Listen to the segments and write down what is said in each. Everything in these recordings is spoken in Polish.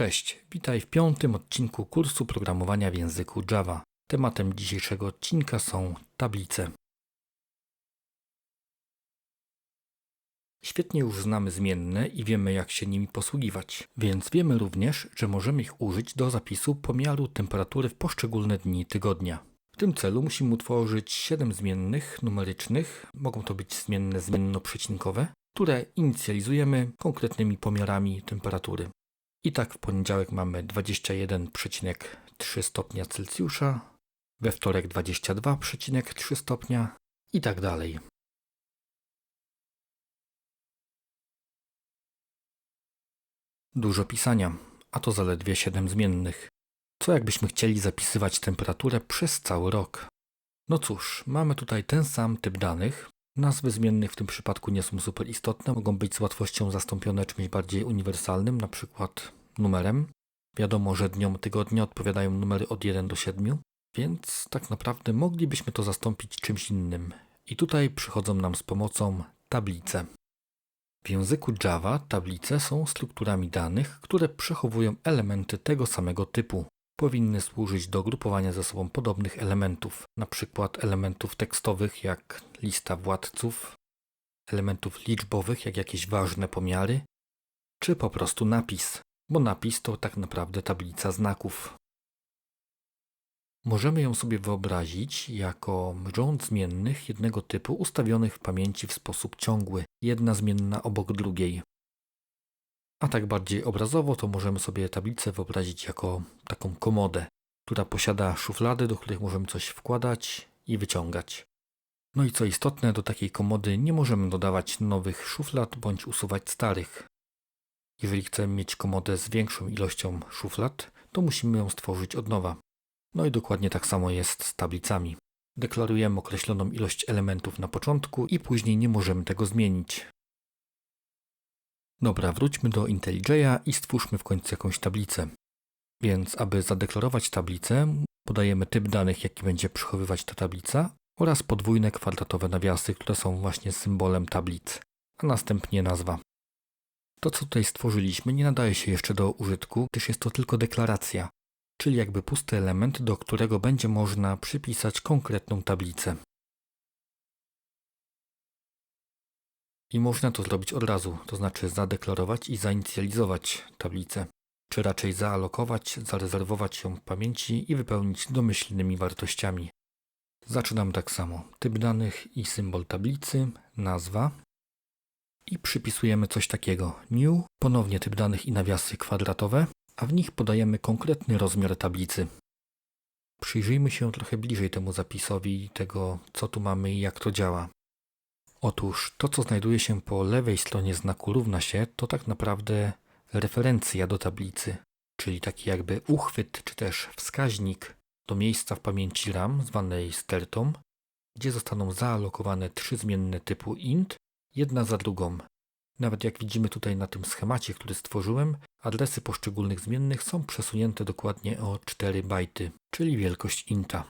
Cześć, witaj w piątym odcinku kursu programowania w języku Java. Tematem dzisiejszego odcinka są tablice. Świetnie już znamy zmienne i wiemy jak się nimi posługiwać, więc wiemy również, że możemy ich użyć do zapisu pomiaru temperatury w poszczególne dni tygodnia. W tym celu musimy utworzyć 7 zmiennych numerycznych, mogą to być zmienne zmiennoprzecinkowe, które inicjalizujemy konkretnymi pomiarami temperatury. I tak w poniedziałek mamy 21,3 stopnia Celsjusza, we wtorek 22,3 stopnia i tak dalej. Dużo pisania, a to zaledwie 7 zmiennych. Co jakbyśmy chcieli zapisywać temperaturę przez cały rok? No cóż, mamy tutaj ten sam typ danych. Nazwy zmiennych w tym przypadku nie są super istotne, mogą być z łatwością zastąpione czymś bardziej uniwersalnym, przykład numerem. Wiadomo, że dniom tygodnia odpowiadają numery od 1 do 7, więc tak naprawdę moglibyśmy to zastąpić czymś innym. I tutaj przychodzą nam z pomocą tablice. W języku Java tablice są strukturami danych, które przechowują elementy tego samego typu. Powinny służyć do grupowania ze sobą podobnych elementów, np. elementów tekstowych jak lista władców, elementów liczbowych jak jakieś ważne pomiary, czy po prostu napis, bo napis to tak naprawdę tablica znaków. Możemy ją sobie wyobrazić jako rząd zmiennych jednego typu ustawionych w pamięci w sposób ciągły, jedna zmienna obok drugiej. A tak bardziej obrazowo to możemy sobie tablicę wyobrazić jako taką komodę, która posiada szuflady, do których możemy coś wkładać i wyciągać. No i co istotne, do takiej komody nie możemy dodawać nowych szuflad bądź usuwać starych. Jeżeli chcemy mieć komodę z większą ilością szuflad, to musimy ją stworzyć od nowa. No i dokładnie tak samo jest z tablicami. Deklarujemy określoną ilość elementów na początku i później nie możemy tego zmienić. Dobra, wróćmy do IntelliJ'a i stwórzmy w końcu jakąś tablicę. Więc aby zadeklarować tablicę, podajemy typ danych, jaki będzie przechowywać ta tablica oraz podwójne kwadratowe nawiasy, które są właśnie symbolem tablic, a następnie nazwa. To, co tutaj stworzyliśmy, nie nadaje się jeszcze do użytku, gdyż jest to tylko deklaracja, czyli jakby pusty element, do którego będzie można przypisać konkretną tablicę. I można to zrobić od razu, to znaczy zadeklarować i zainicjalizować tablicę, czy raczej zaalokować, zarezerwować ją w pamięci i wypełnić domyślnymi wartościami. Zaczynam tak samo. Typ danych i symbol tablicy, nazwa, i przypisujemy coś takiego. New, ponownie typ danych i nawiasy kwadratowe, a w nich podajemy konkretny rozmiar tablicy. Przyjrzyjmy się trochę bliżej temu zapisowi, tego co tu mamy i jak to działa. Otóż to, co znajduje się po lewej stronie znaku równa się, to tak naprawdę referencja do tablicy, czyli taki jakby uchwyt czy też wskaźnik do miejsca w pamięci RAM, zwanej stertą, gdzie zostaną zaalokowane trzy zmienne typu int jedna za drugą. Nawet jak widzimy tutaj na tym schemacie, który stworzyłem, adresy poszczególnych zmiennych są przesunięte dokładnie o 4 bajty, czyli wielkość inta.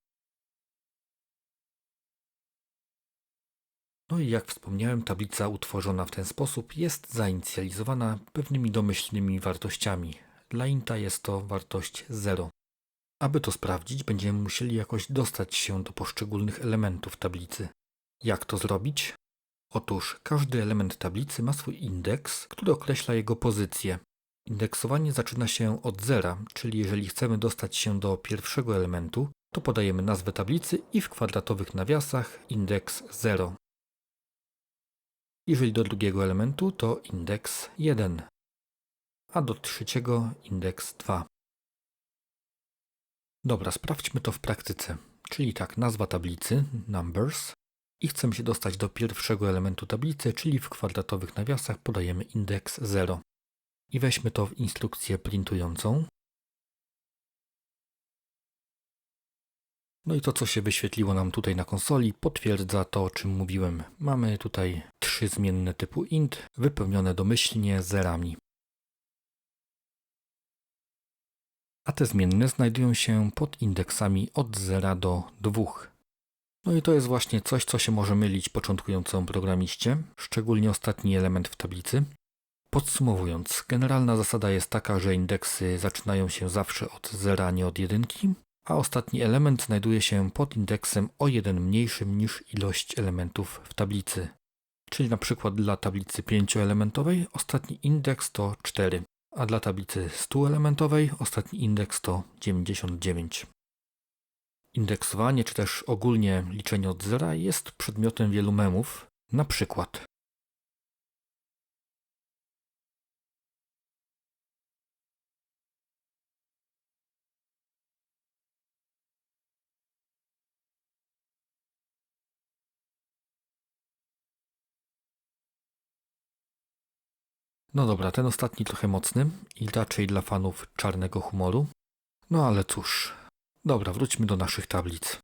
No i jak wspomniałem, tablica utworzona w ten sposób jest zainicjalizowana pewnymi domyślnymi wartościami. Dla inta jest to wartość 0. Aby to sprawdzić, będziemy musieli jakoś dostać się do poszczególnych elementów tablicy. Jak to zrobić? Otóż każdy element tablicy ma swój indeks, który określa jego pozycję. Indeksowanie zaczyna się od zera, czyli jeżeli chcemy dostać się do pierwszego elementu, to podajemy nazwę tablicy i w kwadratowych nawiasach indeks 0. Jeżeli do drugiego elementu to indeks 1, a do trzeciego indeks 2. Dobra, sprawdźmy to w praktyce. Czyli tak, nazwa tablicy, numbers, i chcemy się dostać do pierwszego elementu tablicy, czyli w kwadratowych nawiasach podajemy indeks 0. I weźmy to w instrukcję printującą. No i to, co się wyświetliło nam tutaj na konsoli, potwierdza to, o czym mówiłem. Mamy tutaj trzy zmienne typu int, wypełnione domyślnie zerami. A te zmienne znajdują się pod indeksami od 0 do 2. No i to jest właśnie coś, co się może mylić początkującemu programiście, szczególnie ostatni element w tablicy. Podsumowując, generalna zasada jest taka, że indeksy zaczynają się zawsze od zera, a nie od jedynki, a ostatni element znajduje się pod indeksem o jeden mniejszym niż ilość elementów w tablicy. Czyli na przykład dla tablicy 5-elementowej ostatni indeks to 4, a dla tablicy 100-elementowej ostatni indeks to 99. Indeksowanie czy też ogólnie liczenie od zera jest przedmiotem wielu memów, na przykład No dobra, ten ostatni trochę mocny i raczej dla fanów czarnego humoru. No ale cóż. Dobra, wróćmy do naszych tablic.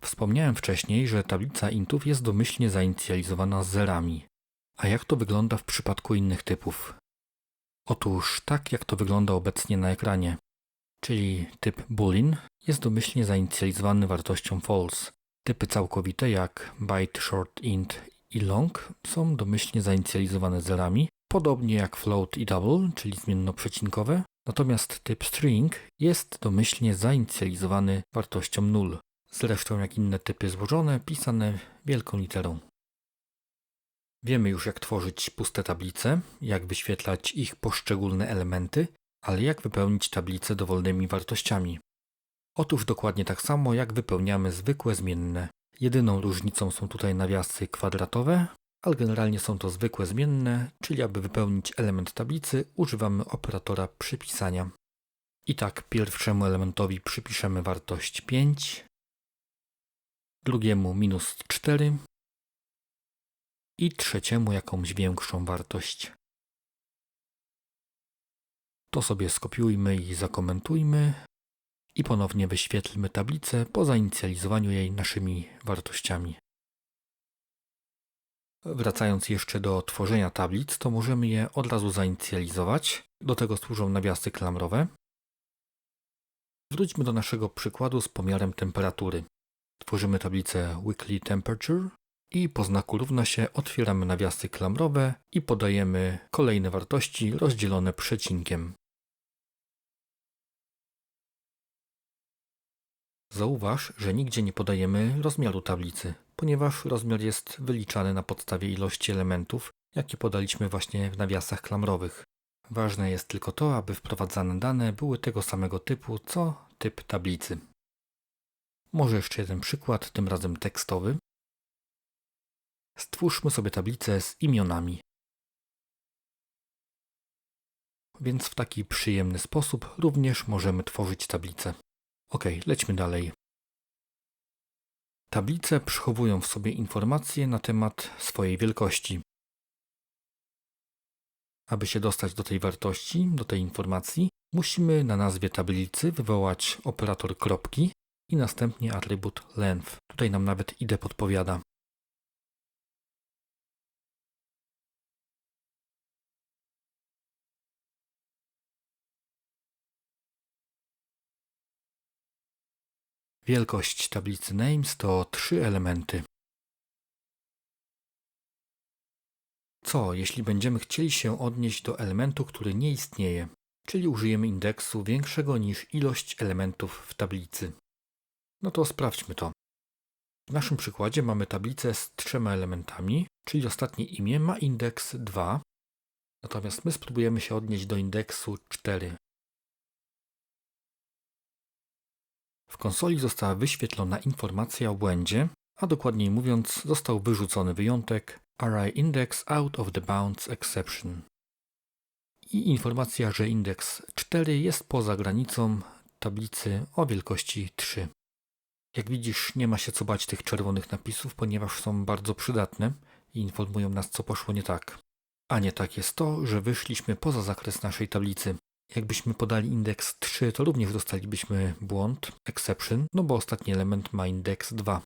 Wspomniałem wcześniej, że tablica intów jest domyślnie zainicjalizowana z zerami. A jak to wygląda w przypadku innych typów? Otóż tak jak to wygląda obecnie na ekranie. Czyli typ boolean jest domyślnie zainicjalizowany wartością false. Typy całkowite jak byte, short, int i long są domyślnie zainicjalizowane zerami, podobnie jak float i double, czyli zmiennoprzecinkowe, natomiast typ string jest domyślnie zainicjalizowany wartością null, zresztą jak inne typy złożone, pisane wielką literą. Wiemy już jak tworzyć puste tablice, jak wyświetlać ich poszczególne elementy, ale jak wypełnić tablicę dowolnymi wartościami. Otóż dokładnie tak samo jak wypełniamy zwykłe zmienne. Jedyną różnicą są tutaj nawiasy kwadratowe, ale generalnie są to zwykłe zmienne, czyli aby wypełnić element tablicy używamy operatora przypisania. I tak pierwszemu elementowi przypiszemy wartość 5, drugiemu minus 4 i trzeciemu jakąś większą wartość. To sobie skopiujmy i zakomentujmy i ponownie wyświetlmy tablicę po zainicjalizowaniu jej naszymi wartościami. Wracając jeszcze do tworzenia tablic, to możemy je od razu zainicjalizować. Do tego służą nawiasy klamrowe. Wróćmy do naszego przykładu z pomiarem temperatury. Tworzymy tablicę weekly temperature i po znaku równa się otwieramy nawiasy klamrowe i podajemy kolejne wartości rozdzielone przecinkiem. Zauważ, że nigdzie nie podajemy rozmiaru tablicy, ponieważ rozmiar jest wyliczany na podstawie ilości elementów, jakie podaliśmy właśnie w nawiasach klamrowych. Ważne jest tylko to, aby wprowadzane dane były tego samego typu, co typ tablicy. Może jeszcze jeden przykład, tym razem tekstowy. Stwórzmy sobie tablicę z imionami. Więc w taki przyjemny sposób również możemy tworzyć tablicę. Ok, lećmy dalej. Tablice przechowują w sobie informacje na temat swojej wielkości. Aby się dostać do tej wartości, do tej informacji, musimy na nazwie tablicy wywołać operator kropki i następnie atrybut length. Tutaj nam nawet ID podpowiada. Wielkość tablicy names to trzy elementy. Co, jeśli będziemy chcieli się odnieść do elementu, który nie istnieje, czyli użyjemy indeksu większego niż ilość elementów w tablicy? No to sprawdźmy to. W naszym przykładzie mamy tablicę z trzema elementami, czyli ostatnie imię ma indeks 2, natomiast my spróbujemy się odnieść do indeksu 4. konsoli została wyświetlona informacja o błędzie, a dokładniej mówiąc został wyrzucony wyjątek array index out of the bounds exception. I informacja, że indeks 4 jest poza granicą tablicy o wielkości 3. Jak widzisz, nie ma się co bać tych czerwonych napisów, ponieważ są bardzo przydatne i informują nas, co poszło nie tak. A nie tak jest to, że wyszliśmy poza zakres naszej tablicy. Jakbyśmy podali indeks 3, to również dostalibyśmy błąd, exception, no bo ostatni element ma indeks 2.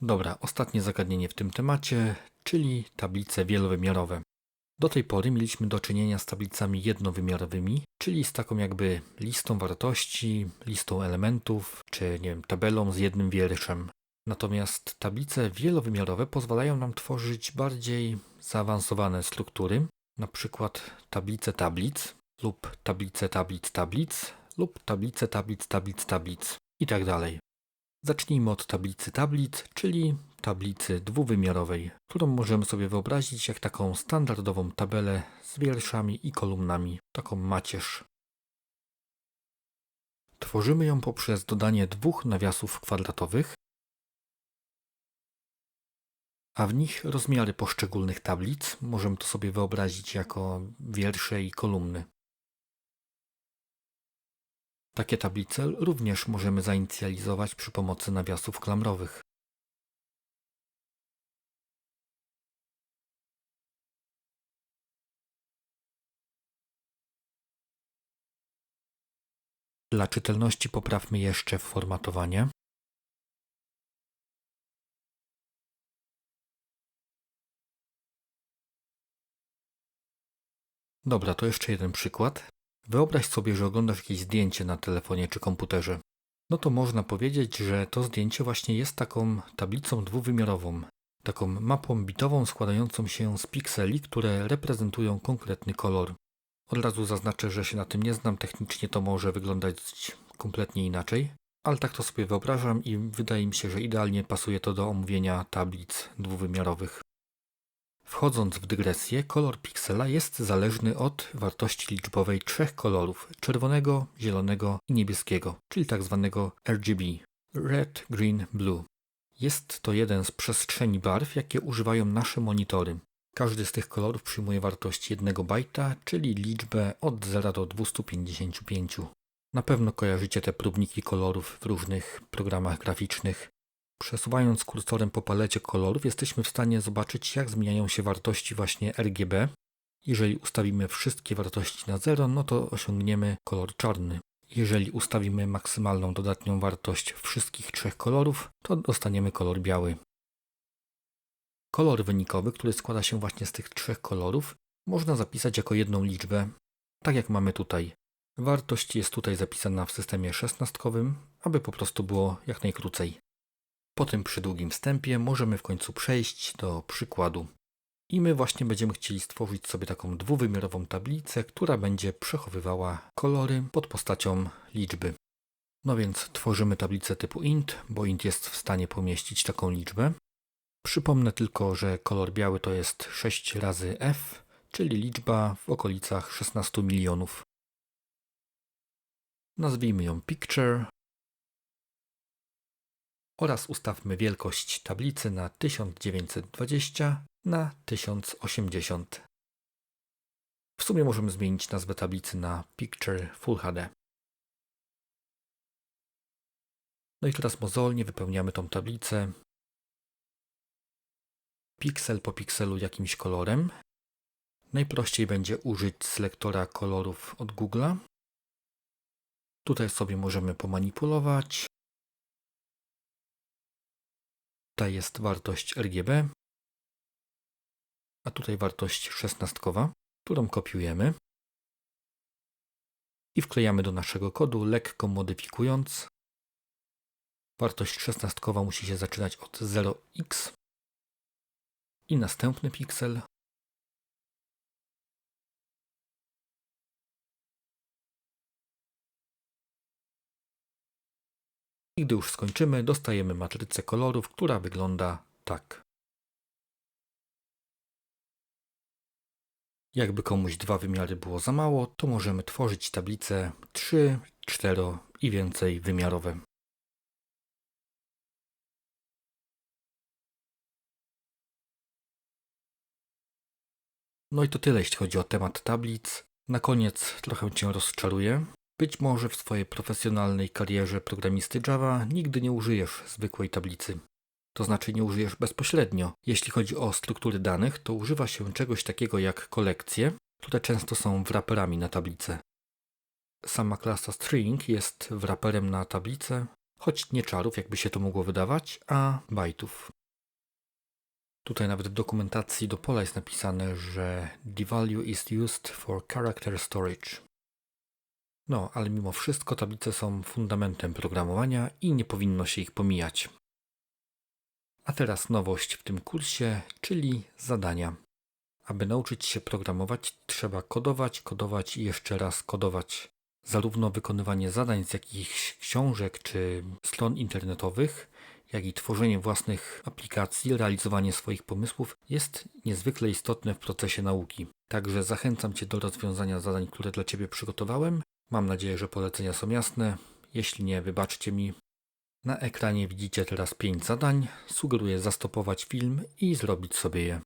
Dobra, ostatnie zagadnienie w tym temacie, czyli tablice wielowymiarowe. Do tej pory mieliśmy do czynienia z tablicami jednowymiarowymi, czyli z taką jakby listą wartości, listą elementów, czy nie wiem, tabelą z jednym wierszem. Natomiast tablice wielowymiarowe pozwalają nam tworzyć bardziej zaawansowane struktury, na przykład tablice tablic lub tablice tablic tablic lub tablice tablic tablic tablic i tak. Zacznijmy od tablicy tablic, czyli tablicy dwuwymiarowej, którą możemy sobie wyobrazić jak taką standardową tabelę z wierszami i kolumnami, taką macierz. Tworzymy ją poprzez dodanie dwóch nawiasów kwadratowych, a w nich rozmiary poszczególnych tablic możemy to sobie wyobrazić jako wiersze i kolumny. Takie tablice również możemy zainicjalizować przy pomocy nawiasów klamrowych. Dla czytelności poprawmy jeszcze formatowanie. Dobra, to jeszcze jeden przykład. Wyobraź sobie, że oglądasz jakieś zdjęcie na telefonie czy komputerze. No to można powiedzieć, że to zdjęcie właśnie jest taką tablicą dwuwymiarową, taką mapą bitową składającą się z pikseli, które reprezentują konkretny kolor. Od razu zaznaczę, że się na tym nie znam, technicznie to może wyglądać kompletnie inaczej, ale tak to sobie wyobrażam i wydaje mi się, że idealnie pasuje to do omówienia tablic dwuwymiarowych. Wchodząc w dygresję, kolor piksela jest zależny od wartości liczbowej trzech kolorów czerwonego, zielonego i niebieskiego, czyli tak zwanego RGB Red, Green, Blue. Jest to jeden z przestrzeni barw, jakie używają nasze monitory. Każdy z tych kolorów przyjmuje wartość 1 bajta, czyli liczbę od 0 do 255. Na pewno kojarzycie te próbniki kolorów w różnych programach graficznych. Przesuwając kursorem po palecie kolorów jesteśmy w stanie zobaczyć jak zmieniają się wartości właśnie RGB. Jeżeli ustawimy wszystkie wartości na 0, no to osiągniemy kolor czarny. Jeżeli ustawimy maksymalną dodatnią wartość wszystkich trzech kolorów, to dostaniemy kolor biały. Kolor wynikowy, który składa się właśnie z tych trzech kolorów, można zapisać jako jedną liczbę, tak jak mamy tutaj. Wartość jest tutaj zapisana w systemie szesnastkowym, aby po prostu było jak najkrócej. Po tym przydługim wstępie możemy w końcu przejść do przykładu. I my właśnie będziemy chcieli stworzyć sobie taką dwuwymiarową tablicę, która będzie przechowywała kolory pod postacią liczby. No więc tworzymy tablicę typu int, bo int jest w stanie pomieścić taką liczbę. Przypomnę tylko, że kolor biały to jest 6 razy f, czyli liczba w okolicach 16 milionów. Nazwijmy ją picture oraz ustawmy wielkość tablicy na 1920 na 1080. W sumie możemy zmienić nazwę tablicy na Picture Full HD. No i teraz mozolnie wypełniamy tą tablicę piksel po pikselu jakimś kolorem. Najprościej będzie użyć selektora kolorów od Google'a. Tutaj sobie możemy pomanipulować. Tutaj jest wartość RGB, a tutaj wartość szesnastkowa, którą kopiujemy i wklejamy do naszego kodu, lekko modyfikując. Wartość szesnastkowa musi się zaczynać od 0x i następny piksel. I gdy już skończymy, dostajemy matrycę kolorów, która wygląda tak. Jakby komuś dwa wymiary było za mało, to możemy tworzyć tablice 3, 4 i więcej wymiarowe. No i to tyle, jeśli chodzi o temat tablic. Na koniec trochę Cię rozczaruję. Być może w swojej profesjonalnej karierze programisty Java nigdy nie użyjesz zwykłej tablicy. To znaczy nie użyjesz bezpośrednio. Jeśli chodzi o struktury danych, to używa się czegoś takiego jak kolekcje, które często są wraperami na tablicę. Sama klasa string jest wraperem na tablicę, choć nie czarów, jakby się to mogło wydawać, a bajtów. Tutaj nawet w dokumentacji do pola jest napisane, że the value is used for character storage. No, ale mimo wszystko tablice są fundamentem programowania i nie powinno się ich pomijać. A teraz nowość w tym kursie, czyli zadania. Aby nauczyć się programować, trzeba kodować, kodować i jeszcze raz kodować. Zarówno wykonywanie zadań z jakichś książek czy stron internetowych, jak i tworzenie własnych aplikacji, realizowanie swoich pomysłów jest niezwykle istotne w procesie nauki. Także zachęcam Cię do rozwiązania zadań, które dla Ciebie przygotowałem. Mam nadzieję, że polecenia są jasne. Jeśli nie, wybaczcie mi. Na ekranie widzicie teraz 5 zadań. Sugeruję zastopować film i zrobić sobie je.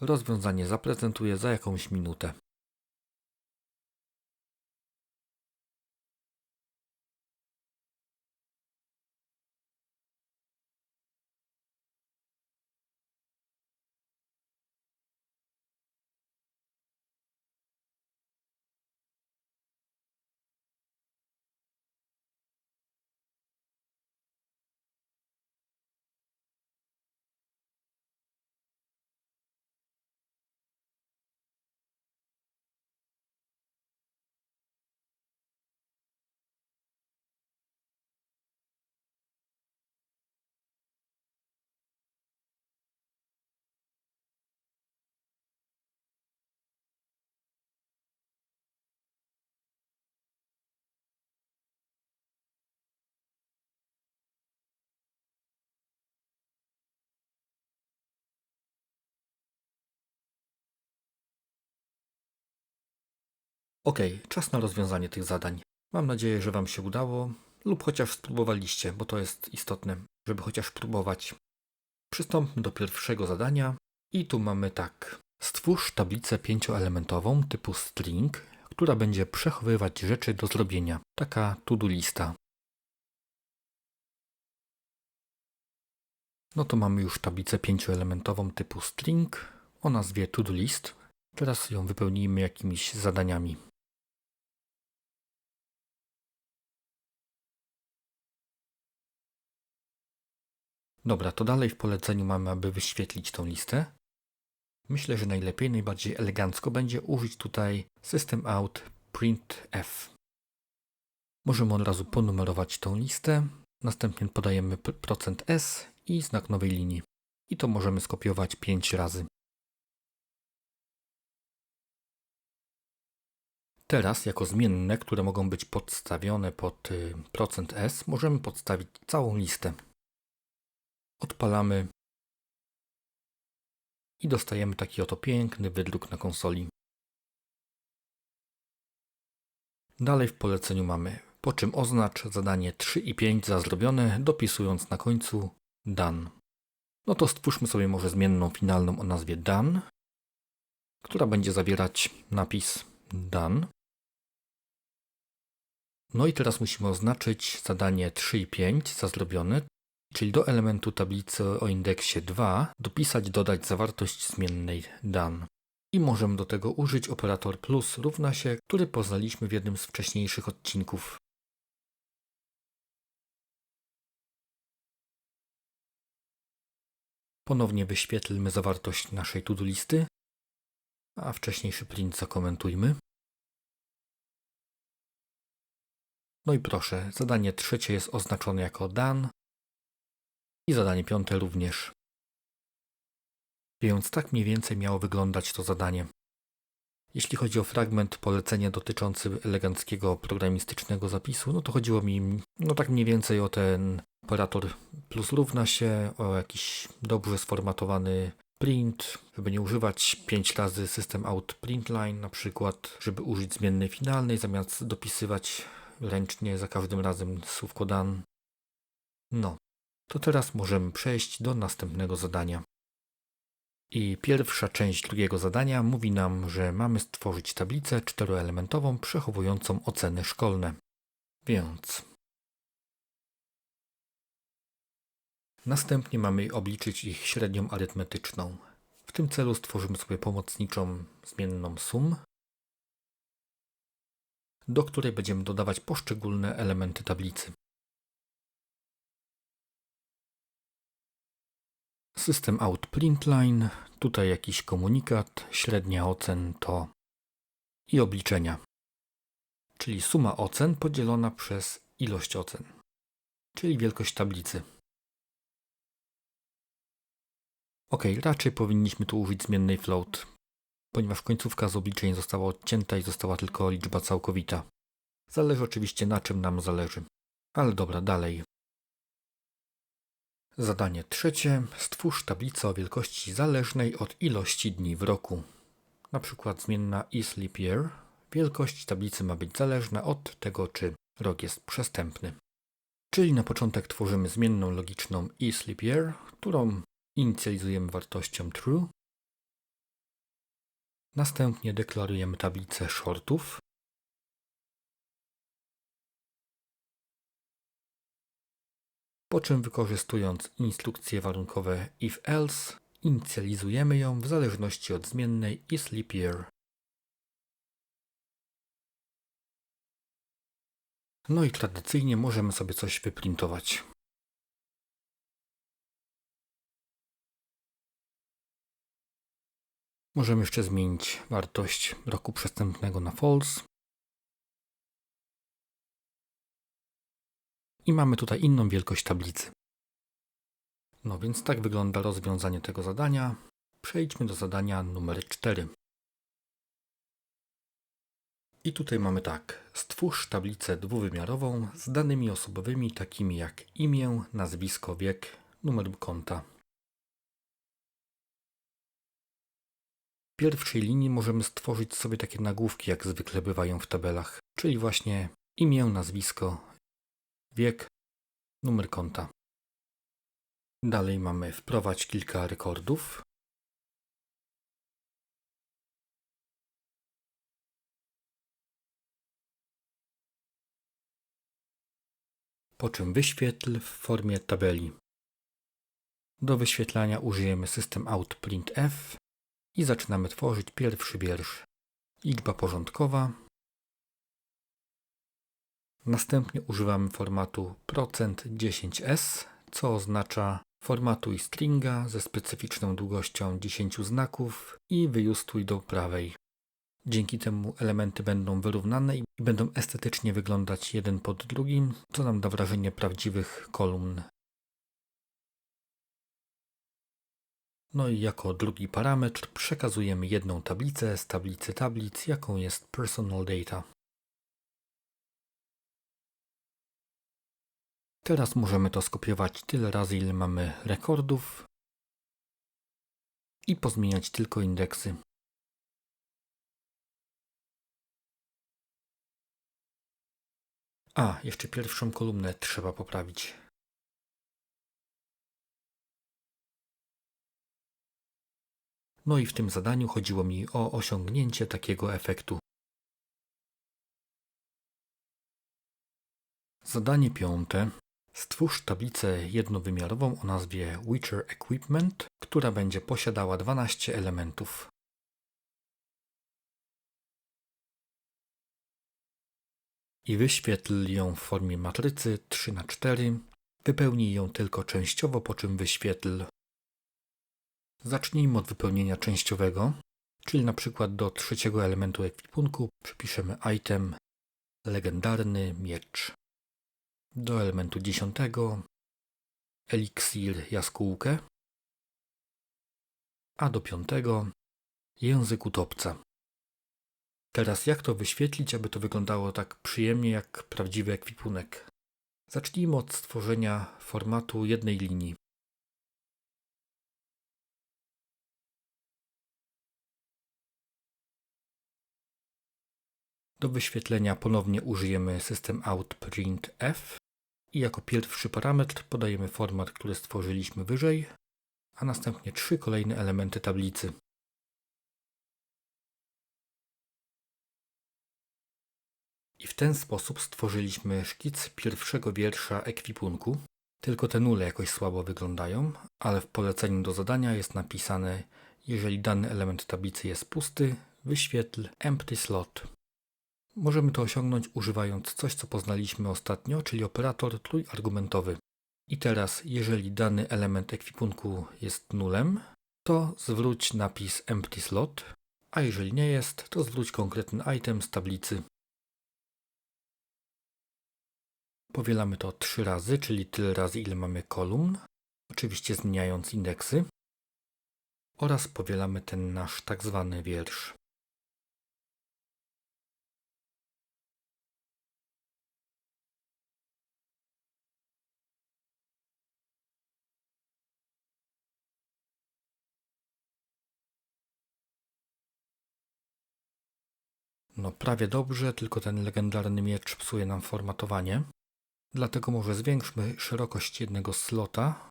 Rozwiązanie zaprezentuję za jakąś minutę. Ok, czas na rozwiązanie tych zadań. Mam nadzieję, że Wam się udało, lub chociaż spróbowaliście, bo to jest istotne, żeby chociaż próbować. Przystąpmy do pierwszego zadania i tu mamy tak. Stwórz tablicę pięcioelementową typu string, która będzie przechowywać rzeczy do zrobienia. Taka to-do lista. No to mamy już tablicę pięcioelementową typu string o nazwie to-do list. Teraz ją wypełnijmy jakimiś zadaniami. Dobra, to dalej w poleceniu mamy, aby wyświetlić tą listę. Myślę, że najlepiej, najbardziej elegancko będzie użyć tutaj system out printf. Możemy od razu ponumerować tą listę, następnie podajemy %s i znak nowej linii. I to możemy skopiować 5 razy. Teraz jako zmienne, które mogą być podstawione pod %s, możemy podstawić całą listę. Odpalamy i dostajemy taki oto piękny wydruk na konsoli. Dalej w poleceniu mamy, po czym oznacz zadanie 3 i 5 za zrobione, dopisując na końcu done. No to stwórzmy sobie może zmienną finalną o nazwie done, która będzie zawierać napis done. No i teraz musimy oznaczyć zadanie 3 i 5 za zrobione, czyli do elementu tablicy o indeksie 2 dopisać, dodać zawartość zmiennej dan. I możemy do tego użyć operator plus równa się, który poznaliśmy w jednym z wcześniejszych odcinków. Ponownie wyświetlmy zawartość naszej to-do listy, a wcześniejszy print zakomentujmy. No i proszę, zadanie trzecie jest oznaczone jako done i zadanie piąte również. Więc tak mniej więcej miało wyglądać to zadanie. Jeśli chodzi o fragment polecenia dotyczący eleganckiego programistycznego zapisu, no to chodziło mi no tak mniej więcej o ten operator plus równa się, o jakiś dobrze sformatowany print, żeby nie używać 5 razy system out printline na przykład, żeby użyć zmiennej finalnej zamiast dopisywać ręcznie za każdym razem słówko dan. No, to teraz możemy przejść do następnego zadania. I pierwsza część drugiego zadania mówi nam, że mamy stworzyć tablicę czteroelementową przechowującą oceny szkolne. Więc następnie mamy obliczyć ich średnią arytmetyczną. W tym celu stworzymy sobie pomocniczą zmienną sum, do której będziemy dodawać poszczególne elementy tablicy. System out printline, tutaj jakiś komunikat, średnia ocen to i obliczenia, czyli suma ocen podzielona przez ilość ocen, czyli wielkość tablicy. Ok, raczej powinniśmy tu użyć zmiennej float, ponieważ końcówka z obliczeń została odcięta i została tylko liczba całkowita. Zależy oczywiście na czym nam zależy. Ale dobra, dalej. Zadanie trzecie. Stwórz tablicę o wielkości zależnej od ilości dni w roku. Na przykład zmienna is year. Wielkość tablicy ma być zależna od tego, czy rok jest przestępny. Czyli na początek tworzymy zmienną logiczną is year, którą inicjalizujemy wartością true. Następnie deklarujemy tablicę shortów. Po czym wykorzystując instrukcje warunkowe if-else inicjalizujemy ją w zależności od zmiennej is leap year. No i tradycyjnie możemy sobie coś wyprintować. Możemy jeszcze zmienić wartość roku przestępnego na false. I mamy tutaj inną wielkość tablicy. No więc tak wygląda rozwiązanie tego zadania. Przejdźmy do zadania numer 4. I tutaj mamy tak. Stwórz tablicę dwuwymiarową z danymi osobowymi takimi jak imię, nazwisko, wiek, numer konta. W pierwszej linii możemy stworzyć sobie takie nagłówki, jak zwykle bywają w tabelach, czyli właśnie imię, nazwisko, wiek, numer konta. Dalej mamy wprowadź kilka rekordów. Po czym wyświetl w formie tabeli. Do wyświetlania użyjemy system out printf i zaczynamy tworzyć pierwszy wiersz. Liczba porządkowa. Następnie używamy formatu %10s, co oznacza formatuj stringa ze specyficzną długością 10 znaków i wyjustuj do prawej. Dzięki temu elementy będą wyrównane i będą estetycznie wyglądać jeden pod drugim, co nam da wrażenie prawdziwych kolumn. No i jako drugi parametr przekazujemy jedną tablicę z tablicy tablic, jaką jest personal data. Teraz możemy to skopiować tyle razy, ile mamy rekordów i pozmieniać tylko indeksy. A, jeszcze pierwszą kolumnę trzeba poprawić. No i w tym zadaniu chodziło mi o osiągnięcie takiego efektu. Zadanie piąte. Stwórz tablicę jednowymiarową o nazwie Witcher Equipment, która będzie posiadała 12 elementów. I wyświetl ją w formie matrycy 3x4. Wypełnij ją tylko częściowo, po czym wyświetl. Zacznijmy od wypełnienia częściowego, czyli na przykład do trzeciego elementu ekwipunku przypiszemy item legendarny miecz. Do elementu dziesiątego eliksir jaskółkę, a do piątego język utopca. Teraz jak to wyświetlić, aby to wyglądało tak przyjemnie jak prawdziwy ekwipunek? Zacznijmy od stworzenia formatu jednej linii. Do wyświetlenia ponownie użyjemy system printf i jako pierwszy parametr podajemy format, który stworzyliśmy wyżej, a następnie trzy kolejne elementy tablicy. I w ten sposób stworzyliśmy szkic pierwszego wiersza ekwipunku. Tylko te nule jakoś słabo wyglądają, ale w poleceniu do zadania jest napisane jeżeli dany element tablicy jest pusty, wyświetl empty slot. Możemy to osiągnąć używając coś, co poznaliśmy ostatnio, czyli operator trójargumentowy. I teraz, jeżeli dany element ekwipunku jest nulem, to zwróć napis empty slot, a jeżeli nie jest, to zwróć konkretny item z tablicy. Powielamy to trzy razy, czyli tyle razy, ile mamy kolumn, oczywiście zmieniając indeksy. oraz powielamy ten nasz tak zwany wiersz. No prawie dobrze, tylko ten legendarny miecz psuje nam formatowanie. Dlatego może zwiększmy szerokość jednego slota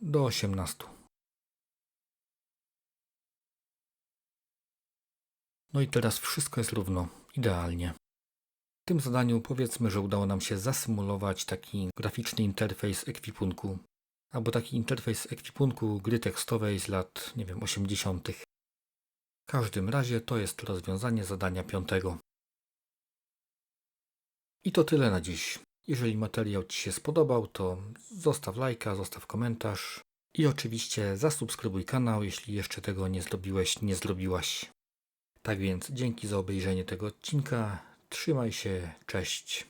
do 18. No i teraz wszystko jest równo, idealnie. W tym zadaniu powiedzmy, że udało nam się zasymulować taki graficzny interfejs ekwipunku, albo taki interfejs ekwipunku gry tekstowej z lat, nie wiem, 80. Każdym razie to jest rozwiązanie zadania piątego. I to tyle na dziś. Jeżeli materiał Ci się spodobał, to zostaw lajka, zostaw komentarz i oczywiście zasubskrybuj kanał, jeśli jeszcze tego nie zrobiłeś, nie zrobiłaś. Tak więc dzięki za obejrzenie tego odcinka. Trzymaj się, cześć.